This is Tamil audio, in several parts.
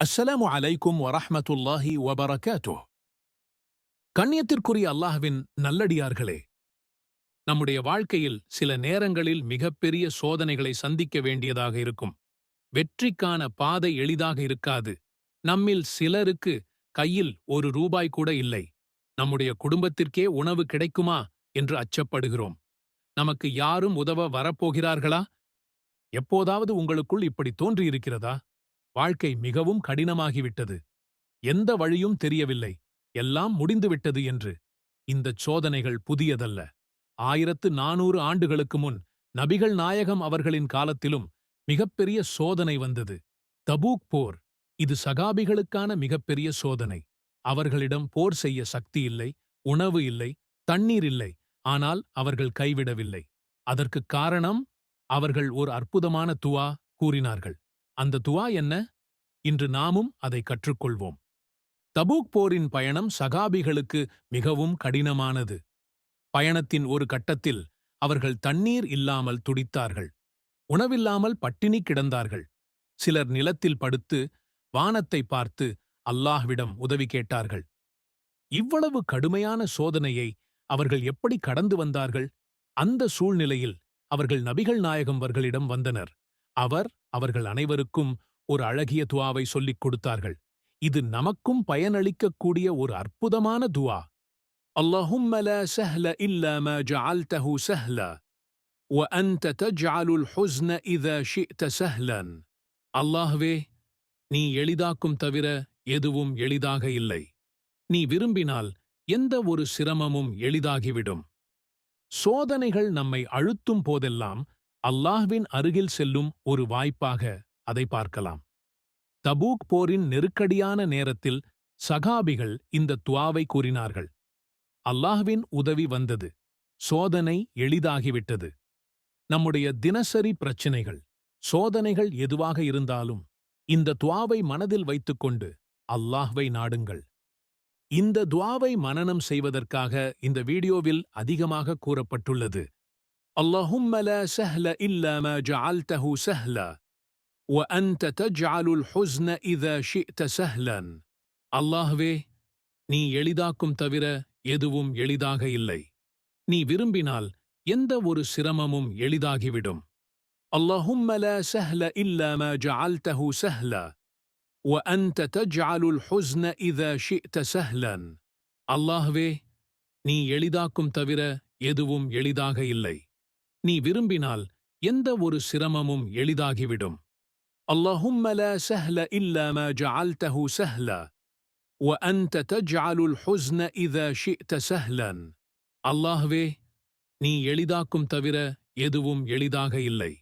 அஸ்ஸலாமு அலைக்கும் வரஹமத்துல்லாஹி வபரகாத்துஹ். கண்ணியத்திற்குரிய அல்லாஹ்வின் நல்லடியார்களே நம்முடைய வாழ்க்கையில் சில நேரங்களில் மிகப்பெரிய சோதனைகளை சந்திக்க வேண்டியதாக இருக்கும். வெற்றிக்கான பாதை எளிதாக இருக்காது. நம்மில் சிலருக்கு கையில் ஒரு ரூபாய் கூட இல்லை. நம்முடைய குடும்பத்திற்கே உணவு கிடைக்குமா என்று அச்சப்படுகிறோம். நமக்கு யாரும் உதவ வரப்போகிறார்களா? எப்போதாவது உங்களுக்குள் இப்படி தோன்றியிருக்கிறதா? வாழ்க்கை மிகவும் கடினமாகிவிட்டது. எந்த வழியும் தெரியவில்லை. எல்லாம் முடிந்துவிட்டது என்று. இந்தச் சோதனைகள் புதியதல்ல. ஆயிரத்து நானூறு ஆண்டுகளுக்கு முன் நபிகள் நாயகம் அவர்களின் காலத்திலும் மிகப்பெரிய சோதனை வந்தது. தபூக் போர். இது சகாபிகளுக்கான மிகப்பெரிய சோதனை. அவர்களிடம் போர் செய்ய சக்தி இல்லை உணவு இல்லை தண்ணீர் இல்லை. ஆனால் அவர்கள் கைவிடவில்லை. அதற்குக் காரணம் அவர்கள் ஒரு அற்புதமான துவா கூறினார்கள். அந்த துவா என்ன? இன்று நாமும் அதை கற்றுக்கொள்வோம். தபூக் போரின் பயணம் சகாபிகளுக்கு மிகவும் கடினமானது. பயணத்தின் ஒரு கட்டத்தில் அவர்கள் தண்ணீர் இல்லாமல் துடித்தார்கள். உணவில்லாமல் பட்டினி கிடந்தார்கள். சிலர் நிலத்தில் படுத்து வானத்தை பார்த்து அல்லாஹ்விடம் உதவி கேட்டார்கள். இவ்வளவு கடுமையான சோதனையை அவர்கள் எப்படி கடந்து வந்தார்கள்? அந்த சூழ்நிலையில் அவர்கள் நபிகள் நாயகம் அவர்களிடம் வந்தனர். அவர் அவர்கள் அனைவருக்கும் ஒரு அழகிய துவாவை சொல்லிக் கொடுத்தார்கள் இது நமக்கும் பயனளிக்கக்கூடிய ஒரு அற்புதமான துவா اللهم لا سهل إلا ما جعلته سهلا وأنت تجعل الحزن إذا شئت سهلا அல்லாஹ்வே நீ எளிதாக்கும் தவிர எதுவும் எளிதாக இல்லை நீ விரும்பினால் எந்த ஒரு சிரமமும் எளிதாகிவிடும் சோதனைகள் நம்மை அழுத்தும் போதெல்லாம் அல்லாஹ்வின் அருகில் செல்லும் ஒரு வாய்ப்பாக அதை பார்க்கலாம். தபூக் போரின் நெருக்கடியான நேரத்தில் சகாபிகள் இந்த துவாவை கூறினார்கள். அல்லாஹ்வின் உதவி வந்தது. சோதனை எளிதாகிவிட்டது. நம்முடைய தினசரி பிரச்சினைகள் சோதனைகள் எதுவாக இருந்தாலும் இந்த துவாவை மனதில் வைத்துக்கொண்டு அல்லாஹ்வை நாடுங்கள். இந்த துவாவை மனனம் செய்வதற்காக இந்த வீடியோவில் அதிகமாக கூறப்பட்டுள்ளது. اللهم لا سهل إلا ما جعلته سهلا وأنت تجعل الحزن إذا شئت سهلا அல்லாஹ்வே நீ எளிதாக்கும் தவிர எதுவும் எளிதாக இல்லை நீ விரும்பினால் எந்த ஒரு சிரமமும் எளிதாகிவிடும் اللهم لا سهل إلا ما جعلته سهلا وأنت تجعل الحزن إذا شئت سهلا அல்லாஹ்வே நீ எளிதாக்கும் தவிர எதுவும் எளிதாக இல்லை நீ விரும்பினால் எந்த ஒரு சிரமமும் எளிதாகிவிடும் اللهم لا سهل إلا ما جعلته سهلا وأنت تجعل الحزن إذا شئت سهلا அல்லாஹ்வே நீ எளிதாக்கும் தவிர எதுவும் எளிதாக இல்லை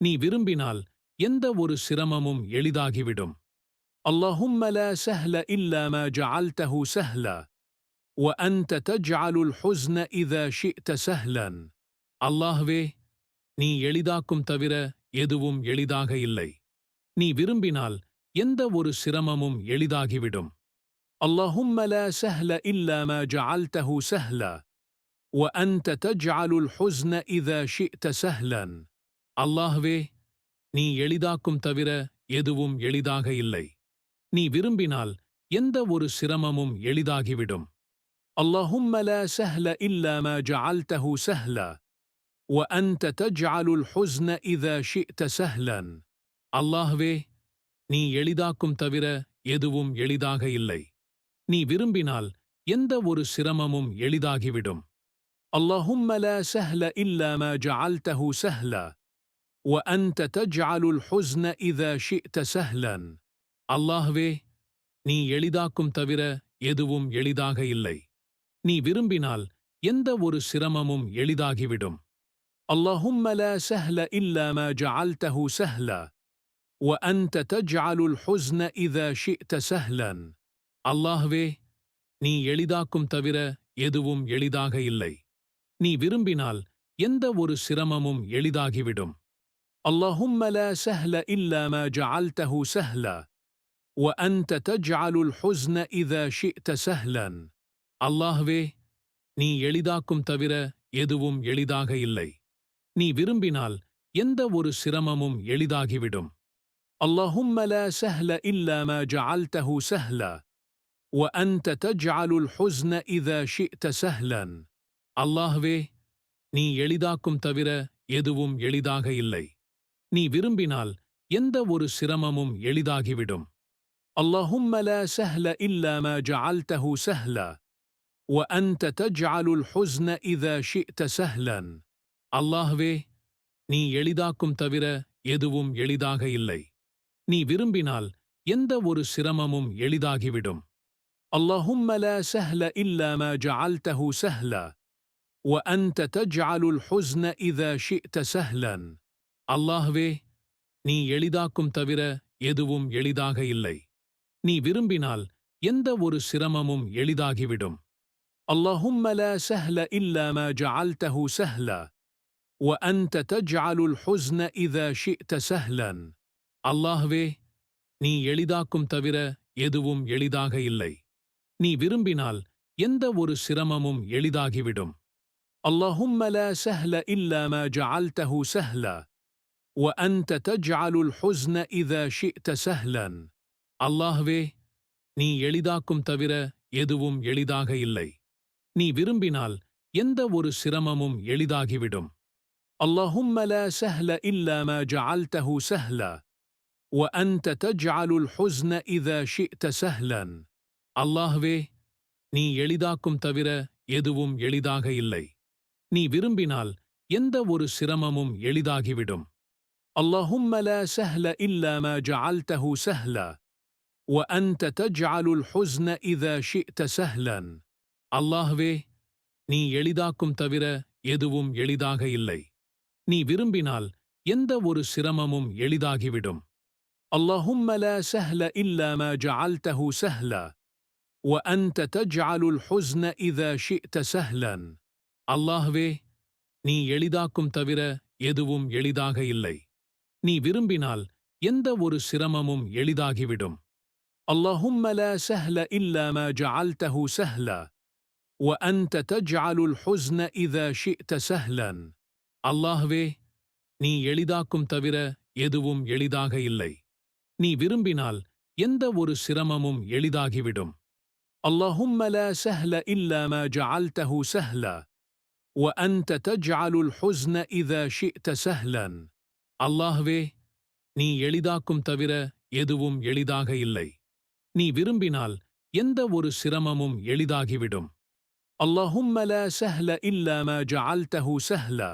நீ விரும்பினால் எந்த ஒரு சிரமமும் எளிதாகிவிடும் اللهم لا سهل إلا ما جعلته سهلا وأنت تجعل الحزن إذا شئت سهلا அல்லாஹ்வே நீ எளிதாக்கும் தவிர எதுவும் எளிதாக இல்லை நீ விரும்பினால் எந்த ஒரு சிரமமும் எளிதாகிவிடும் اللهم لا سهل إلا ما جعلته سهلا وأنت تجعل الحزن إذا شئت سهلا அல்லாஹ்வே நீ எளிதாக்கும் தவிர எதுவும் எளிதாக இல்லை நீ விரும்பினால் எந்த ஒரு சிரமமும் எளிதாகிவிடும் اللهم لا سهل إلا ما جعلته سهلا وأنت تجعل الحزن إذا شئت سهلا அல்லாஹ்வே நீ எளிதாக்கும் தவிர எதுவும் எளிதாக இல்லை நீ விரும்பினால் எந்த ஒரு சிரமமும் எளிதாகிவிடும் اللهم لا سهل إلا ما جعلته سهلا وأنت تجعل الحزن إذا شئت سهلا அல்லாஹ்வே நீ எளிதாக்கும் தவிர எதுவும் எளிதாக இல்லை நீ விரும்பினால் எந்த ஒரு சிரமமும் எளிதாகிவிடும் اللهم لا سهل إلا ما جعلته سهلا وأنت تجعل الحزن إذا شئت سهلا அல்லாஹ்வே நீ எளிதாக்கும் தவிர எதுவும் எளிதாக இல்லை நீ விரும்பினால் எந்த ஒரு சிரமமும் எளிதாகிவிடும் اللهم لا سهل إلا ما جعلته سهلا وأنت تجعل الحزن إذا شئت سهلا அல்லாஹ்வே நீ எளிதாக்கும் தவிர எதுவும் எளிதாக இல்லை நீ விரும்பினால் எந்த ஒரு சிரமமும் எளிதாகிவிடும் اللهم لا سهل إلا ما جعلته سهلا وأنت تجعل الحزن إذا شئت سهلا அல்லாஹ்வே நீ எளிதாக்கும் தவிர எதுவும் எளிதாக இல்லை நீ விரும்பினால் எந்த ஒரு சிரமமும் எளிதாகிவிடும் اللهم لا سهل إلا ما جعلته سهلا وأنت تجعل الحزن إذا شئت سهلا அல்லாஹ்வே நீ எளிதாக்கும் தவிர எதுவும் எளிதாக இல்லை நீ விரும்பினால் எந்த ஒரு சிரமமும் எளிதாகிவிடும் اللهم لا سهل إلا ما جعلته سهلا وأنت تجعل الحزن إذا شئت سهلا அல்லாஹ்வே நீ எளிதாக்கும் தவிர எதுவும் எளிதாக இல்லை நீ விரும்பினால் எந்த ஒரு சிரமமும் எளிதாகிவிடும் اللهم لا سهل إلا ما جعلته سهلا وأنت تجعل الحزن إذا شئت سهلا அல்லாஹ்வே நீ எளிதாக்கும் தவிர எதுவும் எளிதாக இல்லை நீ விரும்பினால் எந்த ஒரு சிரமமும் எளிதாகிவிடும் اللهم لا سهل إلا ما جعلته سهلا وأنت تجعل الحزن إذا شئت سهلا அல்லாஹ்வே நீ எளிதாக்கும் தவிர எதுவும் எளிதாக இல்லை நீ விரும்பினால் எந்த ஒரு சிரமமும் எளிதாகிவிடும் اللهم لا سهل إلا ما جعلته سهلا وأنت تجعل الحزن إذا شئت سهلا அல்லாஹ்வே நீ எளிதாக்கும் தவிர எதுவும் எளிதாக இல்லை நீ விரும்பினால் எந்த ஒரு சிரமமும் எளிதாகிவிடும் اللهم لا سهل إلا ما جعلته سهلا وأنت تجعل الحزن إذا شئت سهلا அல்லாஹ்வே நீ எளிதாக்கும் தவிர எதுவும் எளிதாக இல்லை நீ விரும்பினால் எந்த ஒரு சிரமமும் எளிதாகிவிடும் اللهم لا سهل إلا ما جعلته سهلا وأنت تجعل الحزن إذا شئت سهلا அல்லாஹ்வே நீ எளிதாக்கும் தவிர எதுவும் எளிதாக இல்லை நீ விரும்பினால் எந்த ஒரு சிரமமும் எளிதாகிவிடும் اللهم لا سهل إلا ما جعلته سهلا وأنت تجعل الحزن إذا شئت سهلا அல்லாஹ்வே நீ எளிதாக்கும் தவிர எதுவும் எளிதாக இல்லை நீ விரும்பினால் எந்த ஒரு சிரமமும் எளிதாகிவிடும் اللهم لا سهل إلا ما جعلته سهلا وأنت تجعل الحزن إذا شئت سهلا அல்லாஹ்வே நீ எளிதாக்கும் தவிர எதுவும் எளிதாக இல்லை நீ விரும்பினால் எந்த ஒரு சிரமமும் எளிதாகிவிடும் اللهم لا سهل إلا ما جعلته سهلا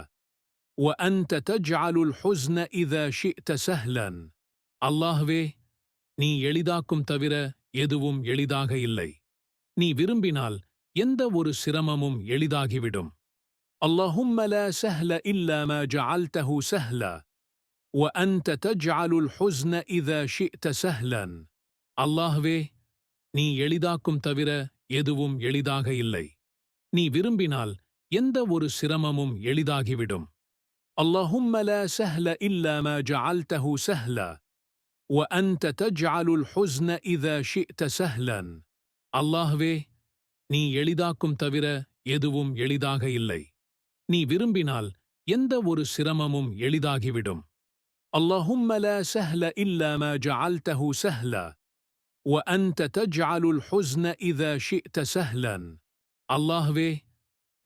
وأنت تجعل الحزن إذا شئت سهلا அல்லாஹ்வே நீ எளிதாக்கும் தவிர எதுவும் எளிதாக இல்லை நீ விரும்பினால் எந்த ஒரு சிரமமும் எளிதாகிவிடும் اللهم لا سهل إلا ما جعلته سهلا وأنت تجعل الحزن إذا شئت سهلا அல்லாஹ்வே நீ எளிதாக்கும் தவிர எதுவும் எளிதாக இல்லை நீ விரும்பினால் எந்த ஒரு சிரமமும் எளிதாகிவிடும் اللهم لا سهل إلا ما جعلته سهلا وأنت تجعل الحزن إذا شئت سهلا அல்லாஹ்வே நீ எளிதாக்கும் தவிர எதுவும் எளிதாக இல்லை நீ விரும்பினால் எந்த ஒரு சிரமமும் எளிதாகிவிடும் اللهم لا سهل إلا ما جعلته سهلا وأنت تجعل الحزن إذا شئت سهلا அல்லாஹ்வே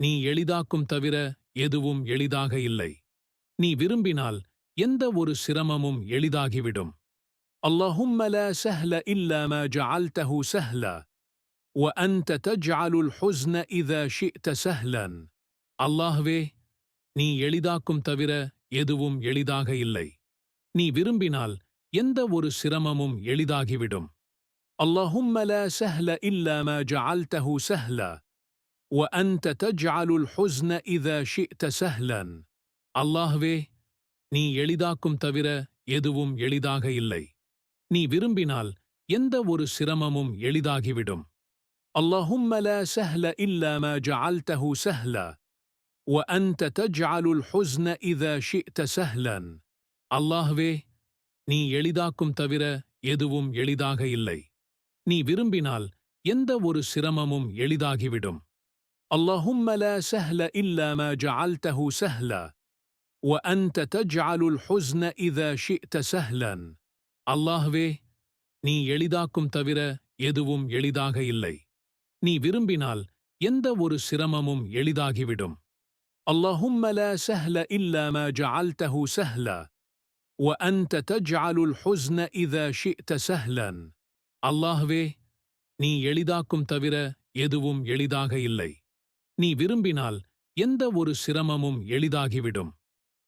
நீ எளிதாக்கும் தவிர எதுவும் எளிதாக இல்லை நீ விரும்பினால் எந்த ஒரு சிரமமும் எளிதாகிவிடும் اللهم لا سهل إلا ما جعلته سهلا وأنت تجعل الحزن إذا شئت سهلا அல்லாஹ்வே நீ எளிதாக்கும் தவிர எதுவும் எளிதாக இல்லை நீ விரும்பினால் எந்த ஒரு சிரமமும் எளிதாகிவிடும் اللهم لا سهل إلا ما جعلته سهلا وأنت تجعل الحزن إذا شئت سهلا அல்லாஹ்வே நீ எளிதாக்கும் தவிர எதுவும் எளிதாக இல்லை நீ விரும்பினால் எந்த ஒரு சிரமமும் எளிதாகிவிடும் اللهم لا سهل إلا ما جعلته سهلا وأنت تجعل الحزن إذا شئت سهلا அல்லாஹ்வே நீ எளிதாக்கும் தவிர எதுவும் எளிதாக இல்லை நீ விரும்பினால் எந்த ஒரு சிரமமும் எளிதாகிவிடும் اللهم لا سهل إلا ما جعلته سهلا وأنت تجعل الحزن إذا شئت سهلا அல்லாஹ்வே நீ எளிதாக்கும் தவிர எதுவும் எளிதாக இல்லை நீ விரும்பினால் எந்த ஒரு சிரமமும் எளிதாகிவிடும் اللهم لا سهل إلا ما جعلته سهلا وأنت تجعل الحزن إذا شئت سهلا அல்லாஹ்வே நீ எளிதாக்கும் தவிர எதுவும் எளிதாக இல்லை நீ விரும்பினால் எந்த ஒரு சிரமமும் எளிதாகிவிடும்